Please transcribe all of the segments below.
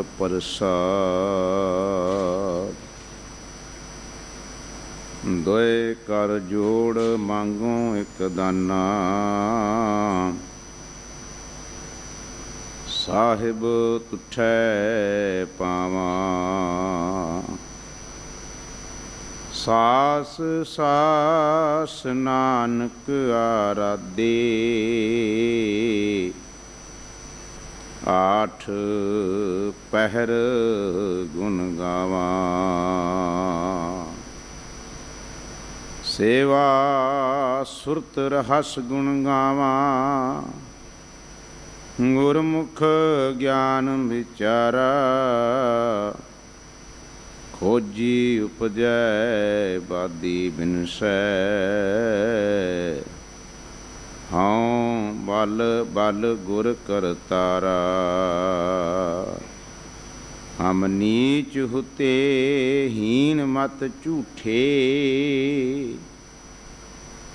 ਗੁਰ ਪ੍ਰਸਾਦ। ਦੋਏ ਕਰ ਜੋੜ ਮੰਗੋ ਇੱਕ ਦਾਨਾ। ਸਾਹਿਬ ਤੁਠੈ ਪਾਵਾਂ। ਸਾਸ ਸਾਸ ਨਾਨਕ ਆਰਾਧੇ। ਆਠ ਪਹਿਰ ਗੁਣ ਗਾਵਾਂ। ਸੇਵਾ ਸੁਰਤ ਰਹਸ ਗੁਣ ਗਾਵਾਂ। ਗੁਰਮੁਖ ਗਿਆਨ ਵਿਚਾਰਾ, ਖੋਜੀ ਉਪਜੈ ਬਾਦੀ ਬਿਨਸੈ। ਹਉ ਬਲ ਬਲ ਗੁਰ ਕਰਤਾਰਾ ਹਮ ਨੀਚ ਹੁਤੇ ਹੀਨ ਮਤ ਝੂਠੇ।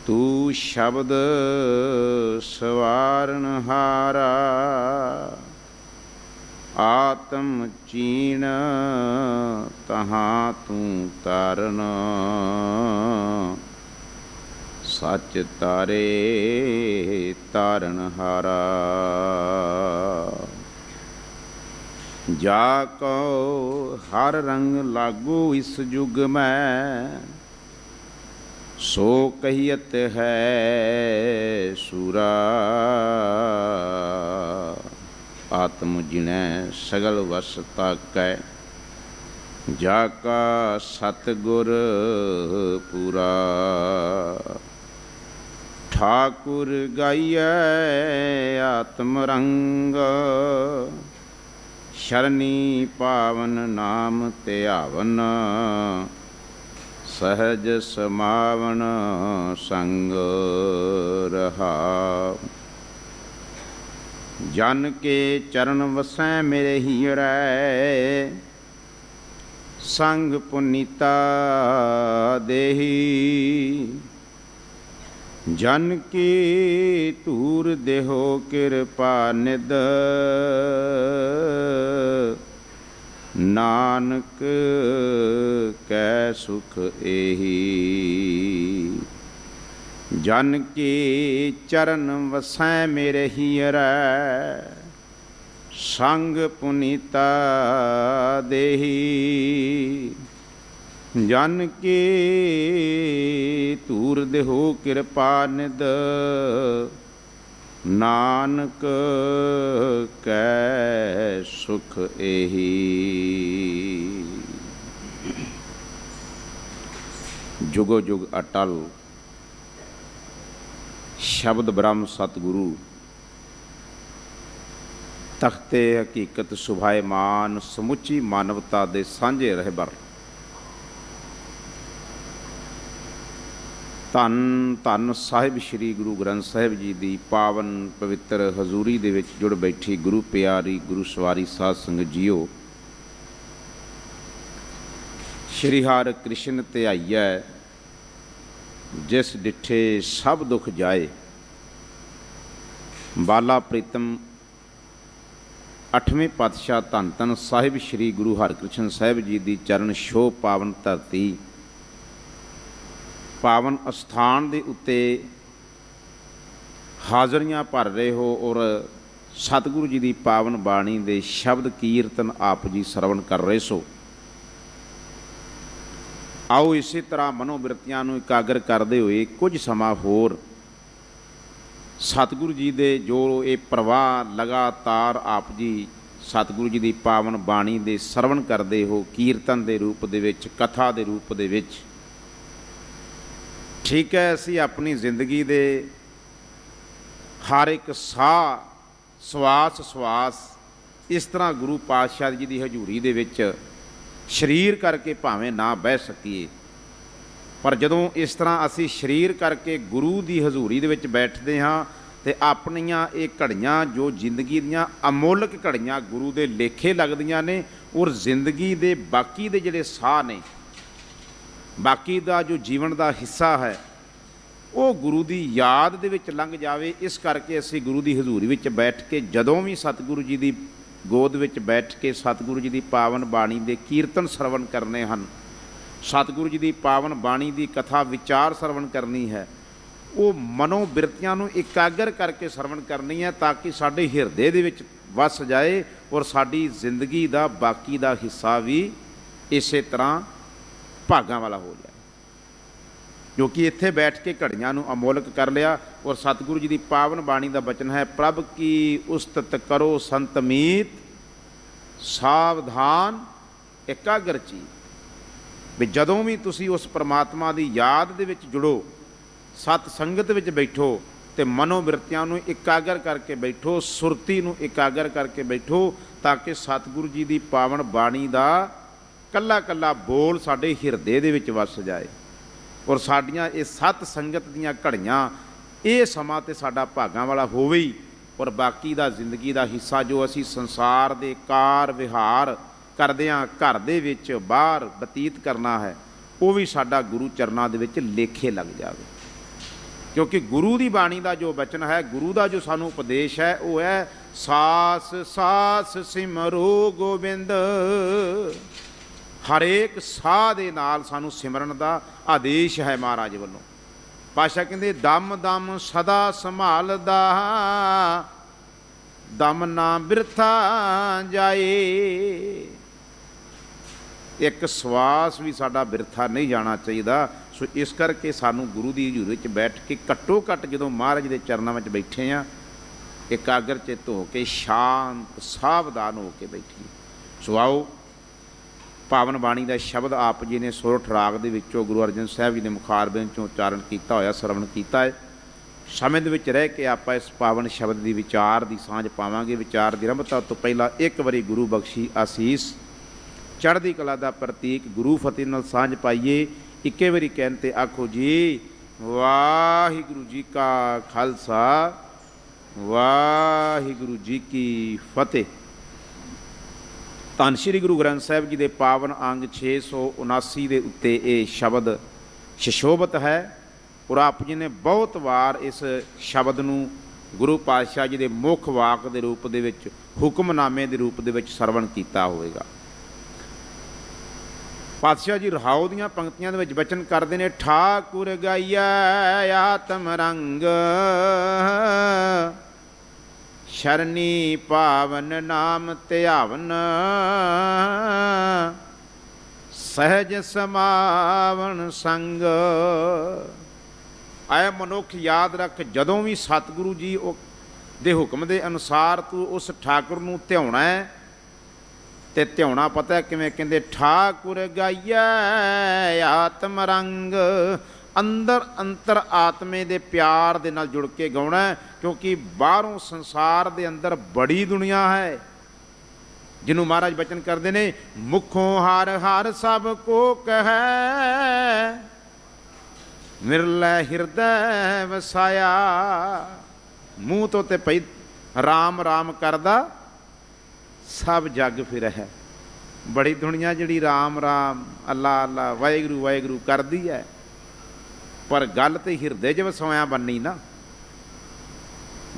ਤੂੰ ਸ਼ਬਦ ਸਵਾਰਨ ਹਾਰਾ। ਆਤਮ ਚੀਣ ਤਹਾਂ ਤੂੰ ਤਰਨ। ਸੱਚ ਤਾਰੇ ਤਾਰਨ ਹਾਰਾ। ਜਾ ਕੋ ਹਰ ਰੰਗ ਲਾਗੂ ਇਸ ਯੁਗ ਮੈਂ, ਸੋ ਕਹੀਤ ਹੈ ਸੂਰਾ। ਆਤਮ ਜਿਣੈ ਸਗਲ ਵਸ ਤਾਕੈ, ਜਾ ਕਾ ਸਤਗੁਰ ਪੂਰਾ। ਠਾਕੁਰ ਗਾਈਐ ਆਤਮ ਰੰਗ ਸ਼ਰਨੀ ਪਾਵਨ ਨਾਮ ਧਿਆਵਨ। ਸਹਜ ਸਮਾਵਨ ਸੰਗ ਰਹਾ। ਜਨ ਕੇ ਚਰਨ ਵਸੈ ਮੇਰੇ ਹੀਰੈ। ਸੰਗ ਪੁਨੀਤਾ ਦੇਹੀ। ਜਨ ਕੀ ਧੂਰ ਦੇਹੋ ਕਿਰਪਾ ਨਿਦ ਨਾਨਕ ਕੈ ਸੁਖ ਏਹੀ। ਜਨ ਕੀ ਚਰਨ ਵਸੈ ਮੇਰੇ ਹੀਰੈ ਸੰਗ ਪੁਨੀਤਾ ਦੇਹੀ। ਜਨ ਕੀ ਧੂਰ ਦੇਹੋ ਕਿਰਪਾ ਨਿਦ ਨਾਨਕ ਕੈ ਸੁਖ ਏਹੀ। ਜੁਗੋ ਜੁਗ ਅਟਲ। ਸ਼ਬਦ ਬ੍ਰਹਮ ਸਤਿਗੁਰੂ। ਤਖਤੇ ਹਕੀਕਤ ਸੁਭਾਇਮਾਨ ਸਮੁੱਚੀ ਮਾਨਵਤਾ ਦੇ ਸਾਂਝੇ ਰਹਿਬਰ। ਧੰਨ ਧੰਨ ਸਾਹਿਬ ਸ੍ਰੀ ਗੁਰੂ ਗ੍ਰੰਥ ਸਾਹਿਬ ਜੀ ਦੀ ਪਾਵਨ ਪਵਿੱਤਰ ਹਜ਼ੂਰੀ ਦੇ ਵਿੱਚ ਜੁੜ ਬੈਠੀ ਗੁਰੂ ਪਿਆਰੀ, ਗੁਰੂ ਸਵਾਰੀ ਸਾਧ ਸੰਗਤ ਜੀਓ। ਸ਼੍ਰੀ ਹਰਿ ਕ੍ਰਿਸ਼ਨ ਧਿਆਈਐ, ਜਿਸ ਡਿਠੇ ਸਭ ਦੁੱਖ ਜਾਏ। ਬਾਲਾ ਪ੍ਰੀਤਮ, ਅਠਵੇਂ ਪਾਤਸ਼ਾਹ ਧੰਨ ਧੰਨ ਸਾਹਿਬ ਸ੍ਰੀ ਗੁਰੂ ਹਰਿਕ੍ਰਿਸ਼ਨ ਸਾਹਿਬ ਜੀ ਦੀ ਚਰਨ ਛੋਹ ਪਾਵਨ ਧਰਤੀ ਪਾਵਨ ਅਸਥਾਨ ਦੇ ਉੱਤੇ ਹਾਜ਼ਰੀਆਂ ਭਰ ਰਹੇ ਹੋ ਔਰ ਸਤਿਗੁਰੂ ਜੀ ਦੀ ਪਾਵਨ ਬਾਣੀ ਦੇ ਸ਼ਬਦ ਕੀਰਤਨ ਆਪ ਜੀ ਸਰਵਣ ਕਰ ਰਹੇ ਸੋ। ਆਓ ਇਸੇ ਤਰ੍ਹਾਂ ਮਨੋਬਿਰਤੀਆਂ ਨੂੰ ਇਕਾਗਰ ਕਰਦੇ ਹੋਏ ਕੁਝ ਸਮਾਂ ਹੋਰ ਸਤਿਗੁਰੂ ਜੀ ਦੇ ਜੋ ਇਹ ਪ੍ਰਵਾਹ ਲਗਾਤਾਰ ਆਪ ਜੀ ਸਤਿਗੁਰੂ ਜੀ ਦੀ ਪਾਵਨ ਬਾਣੀ ਦੇ ਸਰਵਣ ਕਰਦੇ ਹੋ ਕੀਰਤਨ ਦੇ ਰੂਪ ਦੇ ਵਿੱਚ, ਕਥਾ ਦੇ ਰੂਪ ਦੇ ਵਿੱਚ। ਠੀਕ ਹੈ, ਅਸੀਂ ਆਪਣੀ ਜ਼ਿੰਦਗੀ ਦੇ ਹਰ ਇੱਕ ਸਾਹ, ਸਵਾਸ ਸਵਾਸ ਇਸ ਤਰ੍ਹਾਂ ਗੁਰੂ ਪਾਤਸ਼ਾਹ ਜੀ ਦੀ ਹਜ਼ੂਰੀ ਦੇ ਵਿੱਚ ਸਰੀਰ ਕਰਕੇ ਭਾਵੇਂ ਨਾ ਬਹਿ ਸਕੀਏ। ਪਰ ਜਦੋਂ ਇਸ ਤਰ੍ਹਾਂ ਅਸੀਂ ਸਰੀਰ ਕਰਕੇ ਗੁਰੂ ਦੀ ਹਜ਼ੂਰੀ ਦੇ ਵਿੱਚ ਬੈਠਦੇ ਹਾਂ ਤੇ ਆਪਣੀਆਂ ਇਹ ਘੜੀਆਂ ਜੋ ਜ਼ਿੰਦਗੀ ਦੀਆਂ ਅਮੋਲਕ ਘੜੀਆਂ ਗੁਰੂ ਦੇ ਲੇਖੇ ਲੱਗਦੀਆਂ ਨੇ, ਔਰ ਜ਼ਿੰਦਗੀ ਦੇ ਬਾਕੀ ਦੇ ਜਿਹੜੇ ਸਾਹ ਨੇ ਬਾਕੀ ਦਾ ਜੋ ਜੀਵਨ ਦਾ ਹਿੱਸਾ ਹੈ, ਉਹ ਗੁਰੂ ਦੀ ਯਾਦ ਦੇ ਵਿੱਚ ਲੰਘ ਜਾਵੇ। ਇਸ ਕਰਕੇ ਅਸੀਂ ਗੁਰੂ ਦੀ ਹਜ਼ੂਰੀ ਵਿੱਚ ਬੈਠ ਕੇ ਜਦੋਂ ਵੀ ਸਤਿਗੁਰੂ ਜੀ ਦੀ ਗੋਦ ਵਿੱਚ ਬੈਠ ਕੇ ਸਤਿਗੁਰੂ ਜੀ ਦੀ ਪਾਵਨ ਬਾਣੀ ਦੇ ਕੀਰਤਨ ਸਰਵਣ ਕਰਨੇ ਹਨ, ਸਤਿਗੁਰੂ ਜੀ ਦੀ ਪਾਵਨ ਬਾਣੀ ਦੀ ਕਥਾ ਵਿਚਾਰ ਸਰਵਣ ਕਰਨੀ ਹੈ, ਉਹ ਮਨੋ ਬਿਰਤੀਆਂ ਨੂੰ ਇਕਾਗਰ ਕਰਕੇ ਸਰਵਣ ਕਰਨੀ ਹੈ ਤਾਂ ਕਿ ਸਾਡੇ ਹਿਰਦੇ ਦੇ ਵਿੱਚ ਵਸ ਜਾਏ ਔਰ ਸਾਡੀ ਜ਼ਿੰਦਗੀ ਦਾ ਬਾਕੀ ਦਾ ਹਿੱਸਾ ਵੀ ਇਸੇ ਤਰ੍ਹਾਂ ਭਾਗਾਂ ਵਾਲਾ ਹੋ ਜਾਏ ਕਿਉਂਕਿ ਇੱਥੇ ਬੈਠ ਕੇ ਘੜੀਆਂ ਨੂੰ ਅਮੋਲਕ ਕਰ ਲਿਆ ਔਰ ਸਤਿਗੁਰੂ ਜੀ ਦੀ ਪਾਵਨ ਬਾਣੀ ਦਾ ਬਚਨ ਹੈ, ਪ੍ਰਭ ਕੀ ਉਸਤਤ ਕਰੋ ਸੰਤ ਮੀਤ, ਸਾਵਧਾਨ, ਇਕਾਗਰ ਚੀ ਵੀ ਜਦੋਂ ਵੀ ਤੁਸੀਂ ਉਸ ਪ੍ਰਮਾਤਮਾ ਦੀ ਯਾਦ ਦੇ ਵਿੱਚ ਜੁੜੋ, ਸਤ ਸੰਗਤ ਵਿੱਚ ਬੈਠੋ ਤੇ ਮਨੋ ਬਿਰਤੀਆਂ ਨੂੰ ਇਕਾਗਰ ਕਰਕੇ ਬੈਠੋ, ਸੁਰਤੀ ਨੂੰ ਇਕਾਗਰ ਕਰਕੇ ਬੈਠੋ, ਤਾਂ ਕਿ ਸਤਿਗੁਰੂ ਜੀ ਦੀ ਪਾਵਨ ਬਾਣੀ ਦਾ ਕੱਲਾ ਕੱਲਾ ਬੋਲ ਸਾਡੇ ਹਿਰਦੇ ਦੇ ਵਿੱਚ ਵਸ ਜਾਏ। ਔਰ ਸਾਡੀਆਂ ਇਹ ਸਤ ਸੰਗਤ ਦੀਆਂ ਘੜੀਆਂ, ਇਹ ਸਮਾਂ ਤੇ ਸਾਡਾ ਭਾਗਾਂ ਵਾਲਾ ਹੋਵੇ ਹੀ, ਔਰ ਬਾਕੀ ਦਾ ਜ਼ਿੰਦਗੀ ਦਾ ਹਿੱਸਾ ਜੋ ਅਸੀਂ ਸੰਸਾਰ ਦੇ ਕਾਰ ਵਿਹਾਰ ਕਰਦਿਆਂ ਘਰ ਦੇ ਵਿੱਚ ਬਾਹਰ ਬਤੀਤ ਕਰਨਾ ਹੈ, ਉਹ ਵੀ ਸਾਡਾ ਗੁਰੂ ਚਰਨਾਂ ਦੇ ਵਿੱਚ ਲੇਖੇ ਲੱਗ ਜਾਵੇ। ਕਿਉਂਕਿ ਗੁਰੂ ਦੀ ਬਾਣੀ ਦਾ ਜੋ ਬਚਨ ਹੈ, ਗੁਰੂ ਦਾ ਜੋ ਸਾਨੂੰ ਉਪਦੇਸ਼ ਹੈ, ਉਹ ਹੈ ਸਾਸ ਸਾਸ ਸਿਮਰੋ ਗੋਬਿੰਦ। ਹਰੇਕ ਸਾਹ ਦੇ ਨਾਲ ਸਾਨੂੰ ਸਿਮਰਨ ਦਾ ਆਦੇਸ਼ ਹੈ ਮਹਾਰਾਜ ਵੱਲੋਂ। ਪਾਸ਼ਾ ਕਹਿੰਦੇ, ਦਮ ਦਮ ਸਦਾ ਸੰਭਾਲਦਾ, ਦਮ ਨਾ ਬਿਰਥਾ ਜਾਏ। ਇੱਕ ਸਵਾਸ ਵੀ ਸਾਡਾ ਬਿਰਥਾ ਨਹੀਂ ਜਾਣਾ ਚਾਹੀਦਾ। ਸੋ ਇਸ ਕਰਕੇ ਸਾਨੂੰ ਗੁਰੂ ਦੀ ਹਜ਼ੂਰੀ ਵਿੱਚ ਬੈਠ ਕੇ ਘੱਟੋ ਘੱਟ ਜਦੋਂ ਮਹਾਰਾਜ ਦੇ ਚਰਨਾਂ ਵਿੱਚ ਬੈਠੇ ਆ, ਇਕਾਗਰ ਚਿੱਤ ਹੋ ਕੇ ਸ਼ਾਂਤ, ਸਾਵਧਾਨ ਹੋ ਕੇ ਬੈਠੀਏ। ਸੋ ਆਓ ਪਾਵਨ ਬਾਣੀ ਦਾ ਸ਼ਬਦ ਆਪ ਜੀ ਨੇ ਸੋਰਠ ਰਾਗ ਦੇ ਵਿੱਚੋਂ ਗੁਰੂ ਅਰਜਨ ਸਾਹਿਬ ਜੀ ਦੇ ਮੁਖਾਰਬੇ ਚੋਂ ਉਚਾਰਨ ਕੀਤਾ ਹੋਇਆ, ਸਰਵਣ ਕੀਤਾ ਹੈ। ਸਮੇਂ ਦੇ ਵਿੱਚ ਰਹਿ ਕੇ ਆਪਾਂ ਇਸ ਪਾਵਨ ਸ਼ਬਦ ਦੀ ਵਿਚਾਰ ਦੀ ਸਾਂਝ ਪਾਵਾਂਗੇ। ਵਿਚਾਰ ਦੀ ਰੰਭਤਾ ਤੋਂ ਪਹਿਲਾਂ ਇੱਕ ਵਾਰੀ ਗੁਰੂ ਬਖਸ਼ੀ ਆਸੀਸ ਚੜ੍ਹਦੀ ਕਲਾ ਦਾ ਪ੍ਰਤੀਕ ਗੁਰੂ ਫਤਿਹ ਨਾਲ ਸਾਂਝ ਪਾਈਏ। ਇੱਕੇ ਵਾਰੀ ਕਹਿਣ ਤੇ ਆਖੋ ਜੀ, ਵਾਹਿਗੁਰੂ ਜੀ ਕਾ ਖਾਲਸਾ, ਵਾਹਿਗੁਰੂ ਜੀ ਕੀ ਫਤਿਹ। ਧੰਨ ਸ਼੍ਰੀ ਗੁਰੂ ਗ੍ਰੰਥ ਸਾਹਿਬ ਜੀ ਦੇ ਪਾਵਨ ਅੰਗ 679 ਦੇ ਉੱਤੇ ਇਹ ਸ਼ਬਦ ਸ਼ਸ਼ੋਭਤ ਹੈ। ਔਰ ਆਪ ਜੀ ਨੇ ਬਹੁਤ ਵਾਰ ਇਸ ਸ਼ਬਦ ਨੂੰ ਗੁਰੂ ਪਾਤਸ਼ਾਹ ਜੀ ਦੇ ਮੁੱਖ ਵਾਕ ਦੇ ਰੂਪ ਦੇ ਵਿੱਚ, ਹੁਕਮਨਾਮੇ ਦੇ ਰੂਪ ਦੇ ਵਿੱਚ ਸਰਵਣ ਕੀਤਾ ਹੋਵੇਗਾ। ਪਾਤਸ਼ਾਹ ਜੀ ਰਹਾਉ ਦੀਆਂ ਪੰਕਤੀਆਂ ਦੇ ਵਿੱਚ ਬਚਨ ਕਰਦੇ ਨੇ, ਠਾਕੁਰ ਗਾਈਆ ਆਤਮ ਰੰਗ ਸ਼ਰਨੀ ਪਾਵਨ ਨਾਮ ਧਿਆਵਨ, ਸਹਿਜ ਸਮਾਵਨ ਸੰਗ। ਆਏ ਮਨੁੱਖ ਯਾਦ ਰੱਖ, ਜਦੋਂ ਵੀ ਸਤਿਗੁਰੂ ਜੀ ਉਹ ਦੇ ਹੁਕਮ ਦੇ ਅਨੁਸਾਰ ਤੂੰ ਉਸ ਠਾਕੁਰ ਨੂੰ ਧਿਆਉਣਾ ਹੈ, ਤੇ ਧਿਆਉਣਾ ਪਤਾ ਕਿਵੇਂ? ਕਹਿੰਦੇ, ਠਾਕੁਰ ਗਾਈਐ ਆਤਮ ਰੰਗ ਅੰਦਰ ਅੰਤਰ ਆਤਮੇ ਦੇ ਪਿਆਰ ਦੇ ਨਾਲ ਜੁੜ ਕੇ ਗਾਉਣਾ ਕਿਉਂਕਿ ਬਾਹਰੋਂ ਸੰਸਾਰ ਦੇ ਅੰਦਰ ਬੜੀ ਦੁਨੀਆ ਹੈ। ਜਿਹਨੂੰ ਮਹਾਰਾਜ ਬਚਨ ਕਰਦੇ ਨੇ, ਮੁਖੋਂ ਹਰ ਹਰ ਸਭ ਕੋ ਕਹੈ। ਮਿਰਲੇ ਹਿਰਦੈ ਵਸਾਇਆ। ਮੂੰਹ ਤੋਂ ਤੇ ਪਈ ਰਾਮ ਰਾਮ ਕਰਦਾ, ਸਭ ਜੱਗ ਫਿਰ ਹੈ ਬੜੀ ਦੁਨੀਆ ਜਿਹੜੀ ਰਾਮ ਰਾਮ, ਅੱਲਾ ਅੱਲਾ, ਵਾਹਿਗੁਰੂ ਵਾਹਿਗੁਰੂ ਕਰਦੀ ਹੈ। ਪਰ ਗੱਲ ਤੇ ਹਿਰਦੇ 'ਚ ਵਸਾਇਆ ਬੰਨੀ ਨਾ,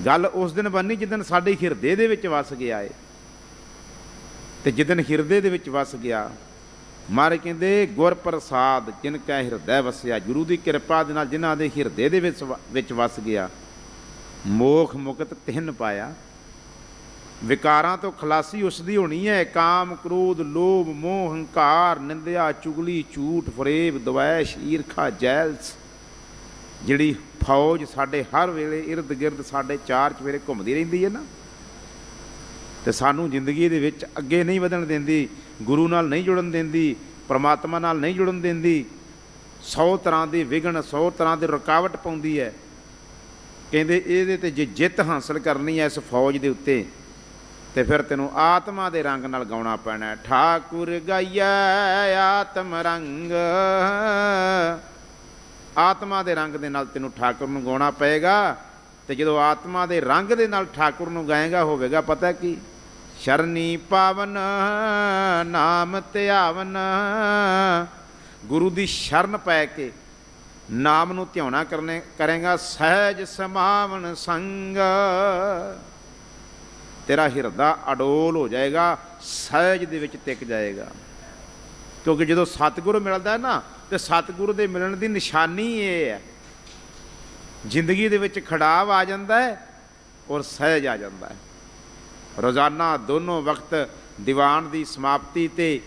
ਗੱਲ ਉਸ ਦਿਨ ਬੰਨੀ ਜਿੱਦਨ ਸਾਡੇ ਹਿਰਦੇ ਦੇ ਵਿੱਚ ਵਸ ਗਿਆ ਏ। ਤੇ ਜਿੱਦਨ ਹਿਰਦੇ ਦੇ ਵਿੱਚ ਵਸ ਗਿਆ, ਮਾਰੇ ਕਹਿੰਦੇ ਗੁਰ ਪ੍ਰਸਾਦ ਜਿਨ ਕੈ ਹਿਰਦੈ ਵਸਿਆ, ਗੁਰੂ ਦੀ ਕਿਰਪਾ ਦੇ ਨਾਲ ਜਿਨ੍ਹਾਂ ਦੇ ਹਿਰਦੇ ਦੇ ਵਿੱਚ ਵ- ਵਿੱਚ ਵਸ ਗਿਆ, ਮੋਖ ਮੁਕਤ ਤਿੰਨ ਪਾਇਆ। ਵਿਕਾਰਾਂ ਤੋਂ ਖਲਾਸੀ ਉਸ ਦੀ ਹੋਣੀ ਹੈ ਕਾਮ, ਕ੍ਰੋਧ, ਲੋਭ, ਮੋਹ, ਹੰਕਾਰ, ਨਿੰਦਿਆ, ਚੁਗਲੀ, ਝੂਠ, ਫਰੇਬ, ਦਵੈਸ਼, ਈਰਖਾ, ਜੈਲਸ ਜਿਹੜੀ ਫੌਜ ਸਾਡੇ ਹਰ ਵੇਲੇ ਇਰਦ ਗਿਰਦ ਸਾਡੇ ਚਾਰ ਚਵੇਰੇ ਘੁੰਮਦੀ ਰਹਿੰਦੀ ਹੈ ਨਾ, ਤੇ ਸਾਨੂੰ ਜ਼ਿੰਦਗੀ ਦੇ ਵਿੱਚ ਅੱਗੇ ਨਹੀਂ ਵਧਣ ਦਿੰਦੀ, ਗੁਰੂ ਨਾਲ ਨਹੀਂ ਜੁੜਨ ਦਿੰਦੀ, ਪਰਮਾਤਮਾ ਨਾਲ ਨਹੀਂ ਜੁੜਨ ਦਿੰਦੀ 100 ਤਰ੍ਹਾਂ ਦੇ ਵਿਗਣ 100 ਤਰ੍ਹਾਂ ਦੇ ਰੁਕਾਵਟ ਪਾਉਂਦੀ ਹੈ। ਕਹਿੰਦੇ ਇਹਦੇ ਤੇ ਜੇ ਜਿੱਤ ਹਾਸਲ ਕਰਨੀ ਹੈ ਇਸ ਫੌਜ ਦੇ ਉੱਤੇ, ਤੇ ਫਿਰ ਤੈਨੂੰ ਆਤਮਾ ਦੇ ਰੰਗ ਨਾਲ ਗਾਉਣਾ ਪੈਣਾ ਠਾਕੁਰ ਗਾਈਐ ਆਤਮ ਰੰਗ। ਆਤਮਾ ਦੇ ਰੰਗ ਦੇ ਨਾਲ ਤੈਨੂੰ ਠਾਕੁਰ ਨੂੰ ਗਾਉਣਾ ਪਏਗਾ ਤੇ ਜਦੋਂ ਆਤਮਾ ਦੇ ਰੰਗ ਦੇ ਨਾਲ ਠਾਕੁਰ ਨੂੰ ਗਾਏਗਾ, ਹੋਵੇਗਾ ਪਤਾ ਕੀ? ਸ਼ਰਨੀ ਪਾਵਨ, ਨਾਮ ਧਿਆਵਨ ਗੁਰੂ ਦੀ ਸ਼ਰਨ ਪੈ ਕੇ ਨਾਮ ਨੂੰ ਧਿਆਉਣਾ ਕਰਨੇ, ਕਰੇਗਾ, ਸਹਿਜ ਸਮਾਵਨ ਸੰਗ। ਤੇਰਾ ਹਿਰਦਾ ਅਡੋਲ ਹੋ ਜਾਏਗਾ, ਸਹਿਜ ਦੇ ਵਿੱਚ ਟਿਕ ਜਾਏਗਾ। ਕਿਉਂਕਿ ਜਦੋਂ ਸਤਿਗੁਰੂ ਮਿਲਦਾ ਹੈ ਨਾ ਤੇ ਸਤਿਗੁਰੂ ਦੇ ਮਿਲਣ ਦੀ ਨਿਸ਼ਾਨੀ ਇਹ ਹੈ। ਜ਼ਿੰਦਗੀ ਦੇ ਵਿੱਚ ਖੜਾਵ ਆ ਜਾਂਦਾ ਹੈ ਔਰ ਸਹਿਜ ਆ ਜਾਂਦਾ ਹੈ। ਰੋਜ਼ਾਨਾ ਦੋਨੋਂ ਵਕਤ ਦੀਵਾਨ ਦੀ ਸਮਾਪਤੀ ਤੇ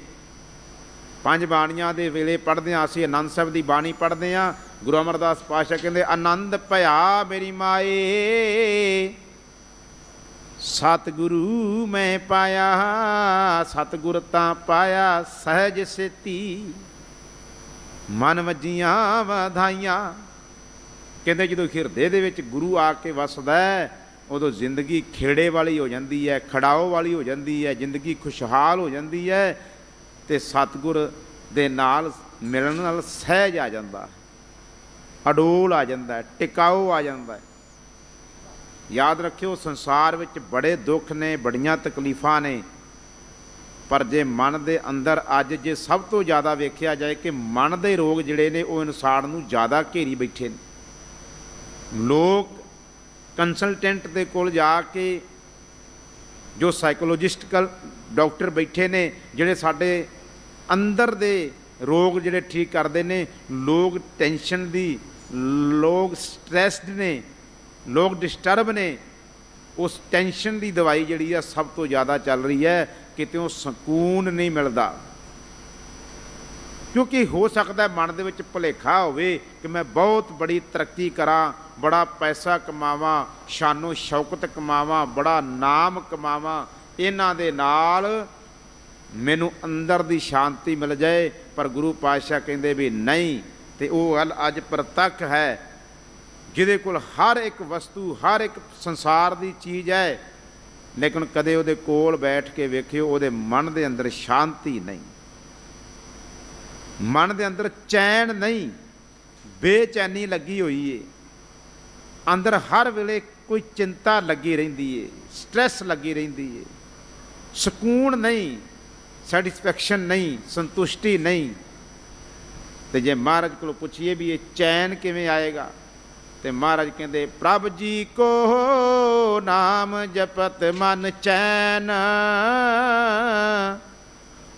ਪੰਜ ਬਾਣੀਆਂ ਦੇ ਵੇਲੇ ਪੜ੍ਹਦੇ ਹਾਂ। ਅਸੀਂ ਆਨੰਦ ਸਾਹਿਬ ਦੀ ਬਾਣੀ ਪੜ੍ਹਦੇ ਹਾਂ। ਗੁਰੂ ਅਮਰਦਾਸ ਪਾਤਸ਼ਾਹ ਕਹਿੰਦੇ ਆਨੰਦ ਭਇਆ ਮੇਰੀ ਮਾਏ, ਸਤਿਗੁਰੂ ਮੈਂ ਪਾਇਆ, ਸਤਿਗੁਰ ਤਾਂ ਪਾਇਆ ਸਹਿਜ ਸੇਤੀ। ਮਨ ਵਜੀਆਂ ਵਧਾਈਆਂ। ਕਹਿੰਦੇ ਜਦੋਂ ਹਿਰਦੇ ਦੇ ਵਿੱਚ ਗੁਰੂ ਆ ਕੇ ਵਸਦਾ ਹੈ, ਉਦੋਂ ਜ਼ਿੰਦਗੀ ਖੇੜੇ ਵਾਲੀ ਹੋ ਜਾਂਦੀ ਹੈ, ਖੜਾਓ ਵਾਲੀ ਹੋ ਜਾਂਦੀ ਹੈ, ਜ਼ਿੰਦਗੀ ਖੁਸ਼ਹਾਲ ਹੋ ਜਾਂਦੀ ਹੈ ਤੇ ਸਤਿਗੁਰ ਦੇ ਨਾਲ ਮਿਲਣ ਨਾਲ ਸਹਿਜ ਆ ਜਾਂਦਾ ਅਡੋਲ ਆ ਜਾਂਦਾ ਟਿਕਾਓ ਆ ਜਾਂਦਾ ਯਾਦ ਰੱਖਿਓ ਸੰਸਾਰ ਵਿੱਚ ਬੜੇ ਦੁੱਖ ਨੇ, ਬੜੀਆਂ ਤਕਲੀਫਾਂ ਨੇ ਪਰ ਜੇ ਮਨ ਦੇ ਅੰਦਰ ਅੱਜ ਜੇ ਸਭ ਤੋਂ ਜ਼ਿਆਦਾ ਵੇਖਿਆ ਜਾਏ ਕਿ ਮਨ ਦੇ ਰੋਗ ਜਿਹੜੇ ਨੇ ਉਹ ਇਨਸਾਨ ਨੂੰ ਜ਼ਿਆਦਾ ਘੇਰੀ ਬੈਠੇ ਨੇ। ਲੋਕ ਕੰਸਲਟੈਂਟ ਦੇ ਕੋਲ ਜਾ ਕੇ ਜੋ ਸਾਈਕੋਲੋਜਿਸਟਕਲ ਡਾਕਟਰ ਬੈਠੇ ਨੇ, ਜਿਹੜੇ ਸਾਡੇ ਅੰਦਰ ਦੇ ਰੋਗ ਜਿਹੜੇ ਠੀਕ ਕਰਦੇ ਨੇ, ਲੋਕ ਟੈਨਸ਼ਨ ਦੀ, ਲੋਕ ਸਟ੍ਰੈਸਡ ਨੇ, ਲੋਕ ਡਿਸਟਰਬ ਨੇ, ਉਸ ਟੈਨਸ਼ਨ ਦੀ ਦਵਾਈ ਜਿਹੜੀ ਆ ਸਭ ਤੋਂ ਜ਼ਿਆਦਾ ਚੱਲ ਰਹੀ ਹੈ। ਕਿਤੇ ਸਕੂਨ ਨਹੀਂ ਮਿਲਦਾ। ਕਿਉਂਕਿ ਹੋ ਸਕਦਾ ਮਨ ਦੇ ਵਿੱਚ ਭੁਲੇਖਾ ਹੋਵੇ ਕਿ ਮੈਂ ਬਹੁਤ ਬੜੀ ਤਰੱਕੀ ਕਰਾਂ, ਬੜਾ ਪੈਸਾ ਕਮਾਵਾਂ, ਸ਼ਾਨੋ ਸ਼ੌਕਤ ਕਮਾਵਾਂ, ਬੜਾ ਨਾਮ ਕਮਾਵਾਂ, ਇਹਨਾਂ ਦੇ ਨਾਲ ਮੈਨੂੰ ਅੰਦਰ ਦੀ ਸ਼ਾਂਤੀ ਮਿਲ ਜਾਏ, ਪਰ ਗੁਰੂ ਪਾਤਸ਼ਾਹ ਕਹਿੰਦੇ ਵੀ ਨਹੀਂ, ਤੇ ਉਹ ਗੱਲ ਅੱਜ ਪ੍ਰਤੱਖ ਹੈ। ਜਿਹਦੇ ਕੋਲ ਹਰ ਇੱਕ ਵਸਤੂ, ਹਰ ਇੱਕ ਸੰਸਾਰ ਦੀ ਚੀਜ਼ ਹੈ ਲੇਕਿਨ ਕਦੇ ਉਹਦੇ ਕੋਲ ਬੈਠ ਕੇ ਵੇਖਿਓ, ਉਹਦੇ ਮਨ ਦੇ ਅੰਦਰ ਸ਼ਾਂਤੀ ਨਹੀਂ। ਮਨ ਦੇ ਅੰਦਰ ਚੈਨ ਨਹੀਂ। ਬੇਚੈਨੀ ਲੱਗੀ ਹੋਈ ਏ। ਅੰਦਰ ਹਰ ਵੇਲੇ ਕੋਈ ਚਿੰਤਾ ਲੱਗੀ ਰਹਿੰਦੀ ਏ, ਸਟ੍ਰੈਸ ਲੱਗੀ ਰਹਿੰਦੀ ਏ। ਸਕੂਨ ਨਹੀਂ, ਸੈਟੀਸਫੈਕਸ਼ਨ ਨਹੀਂ, ਸੰਤੁਸ਼ਟੀ ਨਹੀਂ। ਤੇ ਜੇ ਮਹਾਰਾਜ ਕੋਲੋਂ ਪੁੱਛੀਏ ਵੀ ਇਹ ਚੈਨ ਕਿਵੇਂ ਆਏਗਾ? ਤੇ ਮਹਾਰਾਜ ਕਹਿੰਦੇ, ਪ੍ਰਭ ਜੀ ਕੋ ਨਾਮ ਜਪਤ ਮਨ ਚੈਨ।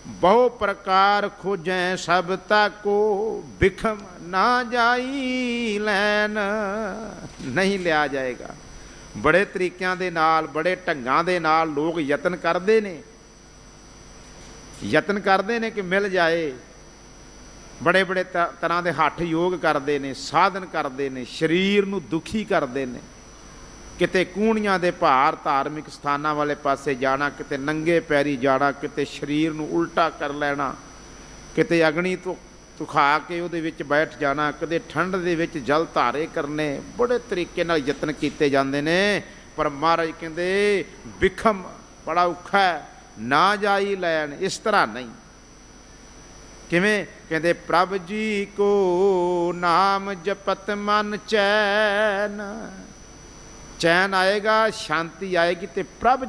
ਬਹੁ ਪ੍ਰਕਾਰ ਖੋਜੈ ਸਭ ਤਾਕੋ ਬਿਖਮ ਨਾ ਜਾਈ ਲੈਨ। ਨਹੀਂ ਲਿਆ ਜਾਏਗਾ। ਬੜੇ ਤਰੀਕਿਆਂ ਦੇ ਨਾਲ, ਬੜੇ ਢੰਗਾਂ ਦੇ ਨਾਲ ਲੋਕ ਯਤਨ ਕਰਦੇ ਨੇ। ਯਤਨ ਕਰਦੇ ਨੇ ਕਿ ਮਿਲ ਜਾਏ। ਬੜੇ ਬੜੇ ਤ- ਤਰ੍ਹਾਂ ਦੇ ਹੱਠ ਯੋਗ ਕਰਦੇ ਨੇ, ਸਾਧਨ ਕਰਦੇ ਨੇ, ਸਰੀਰ ਨੂੰ ਦੁਖੀ ਕਰਦੇ ਨੇ। ਕਿਤੇ ਕੂਣੀਆਂ ਦੇ ਭਾਰ ਧਾਰਮਿਕ ਸਥਾਨਾਂ ਵਾਲੇ ਪਾਸੇ ਜਾਣਾ, ਕਿਤੇ ਨੰਗੇ ਪੈਰੀ ਜਾਣਾ, ਕਿਤੇ ਸਰੀਰ ਨੂੰ ਉਲਟਾ ਕਰ ਲੈਣਾ, ਕਿਤੇ ਅਗਨੀ ਤੋਂ ਤੁਖਾ ਕੇ ਉਹਦੇ ਵਿੱਚ ਬੈਠ ਜਾਣਾ, ਕਦੇ ਠੰਡ ਦੇ ਵਿੱਚ ਜਲ ਧਾਰੇ ਕਰਨੇ, ਬੜੇ ਤਰੀਕੇ ਨਾਲ ਯਤਨ ਕੀਤੇ ਜਾਂਦੇ ਨੇ। ਪਰ ਮਹਾਰਾਜ ਕਹਿੰਦੇ, ਵਿਖਮ ਬੜਾ ਔਖਾ ਹੈ, ਨਾ ਜਾਈ ਲੈਣ, ਇਸ ਤਰ੍ਹਾਂ ਨਹੀਂ। ਕਿਵੇਂ? ਕਹਿੰਦੇ ਪ੍ਰਭ ਜੀ ਕੋ ਨਾਮ ਜਪਤ ਮਨ ਚੈਨ। ਚੈਨ ਆਏਗਾ ਸ਼ਾਂਤੀ ਆਏਗੀ ਤੇ ਪ੍ਰਭ